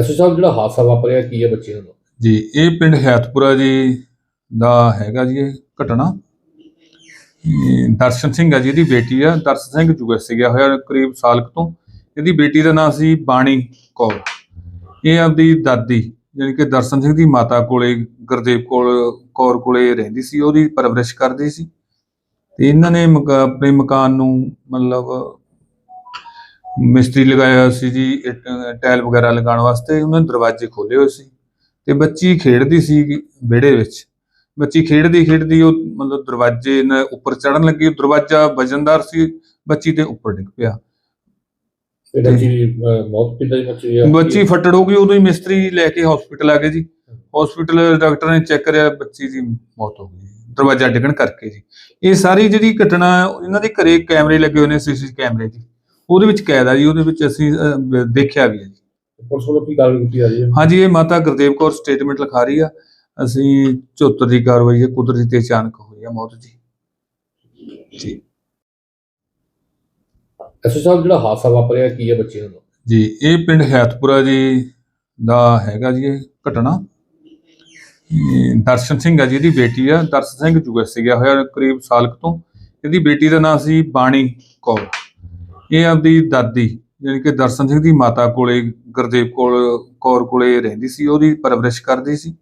SO ਸਾਹਿਬ, ਜਿਹੜਾ ਹਾਦਸਾ ਵਾਪਰਿਆ, ਕੀ ਹੈ ਬੱਚੇ ਨੂੰ? ਜੀ, ਇਹ ਪਿੰਡ ਹਯਾਤਪੁਰਾ ਜੀ ਦਾ ਹੈਗਾ ਜੀ ਇਹ ਘਟਨਾ। ਇਹ ਦਰਸ਼ਨ ਸਿੰਘ ਆ ਜੀ, ਇਹਦੀ ਬੇਟੀ ਆ। ਦਰਸ਼ਨ ਸਿੰਘ ਯੂਐਸਏ ਗਿਆ ਹੋਇਆ ਕਰੀਬ ਸਾਲ ਕੁ ਤੋਂ। ਇਹਦੀ ਬੇਟੀ ਦਾ ਨਾਮ ਸੀ ਬਾਣੀ ਕੌਰ। ਇਹ ਆਪਦੀ ਦਾਦੀ, ਯਾਨੀ ਕਿ ਦਰਸ਼ਨ ਸਿੰਘ ਦੀ ਮਾਤਾ ਕੋਲੇ, ਗੁਰਦੇਵ ਕੋਲ, ਕੌਰ ਕੋਲੇ ਰਹਿੰਦੀ ਸੀ। ਉਹਦੀ ਪਰਵਰਿਸ਼ ਕਰਦੀ ਸੀ। ਤੇ ਇਹਨਾਂ ਨੇ ਮਕ, ਆਪਣੇ ਮਕਾਨ ਨੂੰ ਮਤਲਬ ਮਿਸਤਰੀ ਲਗਾਇਆ ਹੋਇਆ ਸੀ ਜੀ ਟਾਇਲ ਵਗੈਰਾ ਲਗਾਉਣ ਵਾਸਤੇ ਉਹਨਾਂ ਦਰਵਾਜ਼ੇ ਖੋਲੇ ਹੋਏ ਸੀ ਤੇ ਬੱਚੀ ਖੇਡਦੀ ਸੀ ਵਿਹੜੇ ਵਿੱਚ। ਬੱਚੀ ਖੇਡਦੀ ਖੇਡਦੀ ਉਹ ਮਤਲਬ ਦਰਵਾਜ਼ੇ ਨਾਲ ਉੱਪਰ ਚੜਨ ਲੱਗੀ ਦਰਵਾਜ਼ਾ ਵਜਨਦਾਰ ਸੀ ਬੱਚੀ ਤੇ ਉੱਪਰ ਡਿੱਗ ਪਿਆ। ਬੱਚੀ ਫੱਟੜ ਹੋ ਗਈ ਉਦੋਂ ਹੀ ਮਿਸਤਰੀ ਲੈ ਕੇ ਹਸਪੀਟਲ ਆ ਗਏ ਜੀ। ਹਸਪੀਟਲ ਡਾਕਟਰ ਨੇ ਚੈੱਕ ਕਰਿਆ ਬੱਚੀ ਦੀ ਮੌਤ ਹੋ ਗਈ ਦਰਵਾਜ਼ਾ ਡਿੱਗਣ ਕਰਕੇ ਜੀ। ਇਹ ਸਾਰੀ ਜਿਹੜੀ ਘਟਨਾ ਇਹਨਾਂ ਦੇ ਘਰੇ ਕੈਮਰੇ ਲੱਗੇ ਹੋਏ ਨੇ ਸੀਸੀ ਕੈਮਰੇ ਜੀ ਉਹਦੇ ਵਿੱਚ ਕੈਦ ਆ ਜੀ ਉਹਦੇ ਵਿੱਚ ਅਸੀਂ ਅਹ, ਦੇਖਿਆ ਵੀ ਹੈ ਜੀ। ਪੁਲਿਸ ਵੱਲੋਂ ਕੀ ਕਾਰਵਾਈ ਕੀਤੀ ਜਾ? ਰਹੀ ਹੈ ਹਾਂਜੀ ਇਹ ਮਾਤਾ ਗੁਰਦੇਵ ਕੌਰ ਸਟੇਟਮੈਂਟ ਲਿਖਾ ਰਹੀ ਆ। ਅਸੀਂ 74 ਦੀ ਕਾਰਵਾਈ ਹੈ ਕੁਦਰਤੀ ਤੇ ਅਚਾਨਕ ਹੋਈ ਆ ਮੌਤ ਜੀ। ਜੀ। ਐਸਓ ਸਾਹਿਬ ਜਿਹੜਾ ਹਾਦਸਾ ਵਾਪਰਿਆ ਕੀ ਹੈ ਬੱਚੇ ਨੂੰ ਜੀ ਇਹ ਪਿੰਡ ਹਯਾਤਪੁਰਾ ਜੀ ਦਾ ਹੈਗਾ ਜੀ ਇਹ ਘਟਨਾ। ਇਹ ਦਰਸ਼ਨ ਸਿੰਘ ਆ ਜੀ ਇਹਦੀ ਬੇਟੀ ਆ। ਦਰਸ਼ਨ ਸਿੰਘ ਯੂਐਸਏ ਗਿਆ ਹੋਇਆ ਕਰੀਬ ਸਾਲ ਕੁ ਤੋਂ। ਇਹਦੀ ਬੇਟੀ ਦਾ ਨਾਮ ਸੀ ਬਾਣੀ ਕੌਰ। ਇਹ ਆਪਦੀ ਦਾਦੀ ਯਾਨੀ ਕਿ ਦਰਸ਼ਨ ਸਿੰਘ ਦੀ ਮਾਤਾ ਕੋਲੇ, ਗੁਰਦੇਵ ਕੋਲ, ਕੌਰ ਕੋਲੇ ਰਹਿੰਦੀ ਸੀ, ਉਹਦੀ ਪਰਵਰਿਸ਼ ਕਰਦੀ ਸੀ।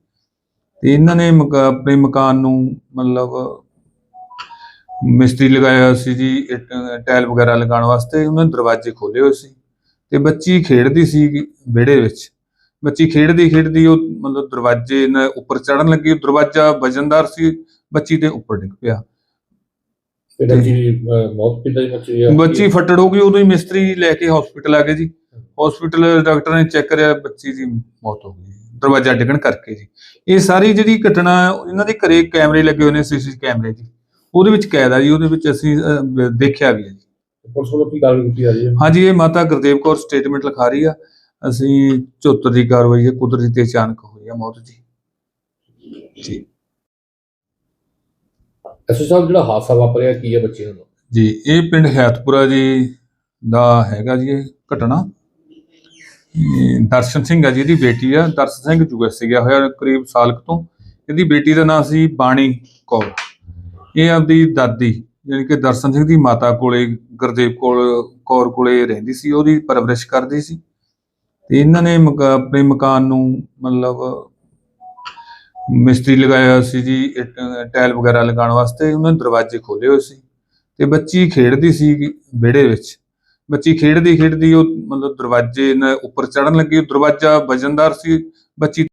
ਤੇ ਇਹਨਾਂ ਨੇ ਮਕਾ- ਆਪਣੇ ਮਕਾਨ ਨੂੰ ਮਤਲਬ ਮਿਸਤਰੀ ਲਗਾਇਆ ਸੀ ਜੀ ਟਾਇਲ ਵਗੈਰਾ ਲਗਾਉਣ ਵਾਸਤੇ, ਉਹਨਾਂ ਨੇ ਦਰਵਾਜ਼ੇ ਖੋਲੇ ਹੋਏ ਸੀ। ਤੇ ਬੱਚੀ ਖੇਡਦੀ ਸੀ ਵਿਹੜੇ ਵਿੱਚ। ਬੱਚੀ ਖੇਡਦੀ ਖੇਡਦੀ ਉਹ ਮਤਲਬ ਦਰਵਾਜ਼ੇ ਨਾਲ ਉੱਪਰ ਚੜਨ ਲੱਗੀ ਦਰਵਾਜ਼ਾ ਵਜਨਦਾਰ ਸੀ, ਬੱਚੀ ਤੇ ਉੱਪਰ ਡਿੱਗ ਪਿਆ। ਅਹ, ਮੌਤ ਕਿੱਦਾਂ ਦੀ ਬੱਚੀ ਹੈ ਬੱਚੀ ਫੱਟੜ ਹੋ ਗਈ ਉਦੋਂ ਹੀ ਮਿਸਤਰੀ ਲੈ ਕੇ ਹਸਪੀਟਲ ਆ ਗਏ ਜੀ। ਹਸਪੀਟਲ ਡਾਕਟਰ ਨੇ ਚੈੱਕ ਕਰਿਆ ਬੱਚੀ ਦੀ ਮੌਤ ਹੋ ਗਈ। ਦਰਵਾਜ਼ਾ ਡਿੱਗਣ ਕਰਕੇ ਜੀ। ਇਹ ਸਾਰੀ ਜਿਹੜੀ ਘਟਨਾ ਇਹਨਾਂ ਦੇ ਘਰੇ ਕੈਮਰੇ ਲੱਗੇ ਹੋਏ ਨੇ ਸੀਸੀ ਕੈਮਰੇ ਜੀ। ਉਹਦੇ ਵਿੱਚ ਕੈਦ ਆ ਜੀ ਉਹਦੇ ਵਿੱਚ ਅਸੀਂ ਅਹ, ਦੇਖਿਆ ਵੀ ਹੈ ਜੀ। ਪੁਲਿਸ ਵੱਲੋਂ ਕੀ ਕਾਰਵਾਈ ਕੀਤੀ ਜਾ ਰਹੀ ਹੈ? ਹਾਂਜੀ ਇਹ ਮਾਤਾ ਗੁਰਦੇਵ ਕੌਰ ਸਟੇਟਮੈਂਟ ਲਿਖਾ ਰਹੀ ਆ। ਅਸੀਂ 74 ਦੀ ਕਾਰਵਾਈ ਹੈ ਕੁਦਰਤੀ ਤੇ ਅਚਾਨਕ ਹੋਈ ਆ ਮੌਤ ਜੀ। ਜੀ। ਐਸਓ ਸਾਹਿਬ, ਜਿਹੜਾ ਹਾਦਸਾ ਵਾਪਰਿਆ ਕੀ ਹੈ ਬੱਚੇ ਨੂੰ? ਜੀ, ਇਹ ਪਿੰਡ ਹਯਾਤਪੁਰਾ ਜੀ ਦਾ ਹੈਗਾ ਜੀ ਇਹ ਘਟਨਾ। ਇਹ ਦਰਸ਼ਨ ਸਿੰਘ ਆ ਜੀ, ਇਹਦੀ ਬੇਟੀ ਆ। ਦਰਸ਼ਨ ਸਿੰਘ ਯੂਐਸਏ ਗਿਆ ਹੋਇਆ ਕਰੀਬ ਸਾਲ ਕੁ ਤੋਂ। ਇਹਦੀ ਬੇਟੀ ਦਾ ਨਾਮ ਸੀ ਬਾਣੀ ਕੌਰ। ਇਹ ਆਪਦੀ ਦਾਦੀ, ਯਾਨੀ ਕਿ ਦਰਸ਼ਨ ਸਿੰਘ ਦੀ ਮਾਤਾ ਕੋਲੇ, ਗੁਰਦੇਵ ਕੋਲ, ਕੌਰ ਕੋਲੇ ਰਹਿੰਦੀ ਸੀ। ਉਹਦੀ ਪਰਵਰਿਸ਼ ਕਰਦੀ ਸੀ। ਤੇ ਇਹਨਾਂ ਨੇ ਮਕ, ਆਪਣੇ ਮਕਾਨ ਨੂੰ ਮਤਲਬ ਮਿਸਤਰੀ ਲਗਾਇਆ ਹੋਇਆ ਸੀ ਜੀ ਟਾਇਲ ਵਗੈਰਾ ਲਗਾਉਣ ਵਾਸਤੇ, ਉਹਨਾਂ ਨੇ ਦਰਵਾਜ਼ੇ ਖੋਲੇ ਹੋਏ ਸੀ ਤੇ ਬੱਚੀ ਖੇਡਦੀ ਸੀ ਵਿਹੜੇ ਵਿੱਚ। ਬੱਚੀ ਖੇਡਦੀ ਖੇਡਦੀ ਉਹ ਮਤਲਬ ਦਰਵਾਜ਼ੇ ਨਾਲ ਉੱਪਰ ਚੜਨ ਲੱਗੀ ਦਰਵਾਜ਼ਾ ਵਜਨਦਾਰ ਸੀ, ਬੱਚੀ